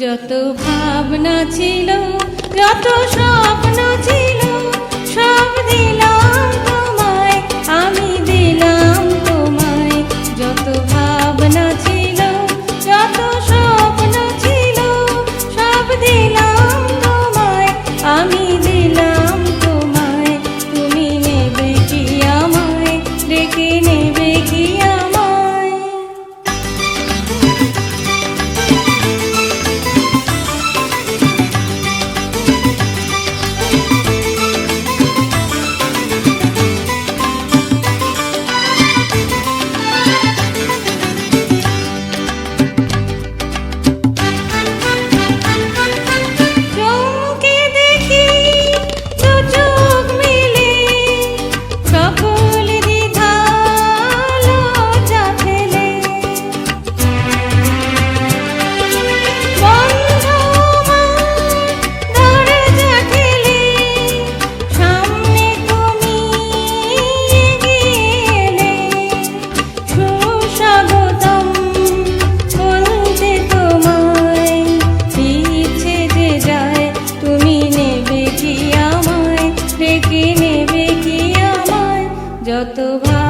যত ভাবনা ছিল যত স্বপ্ন ছিল সব দিলাম। নেবে কি আমায়? যত ভালো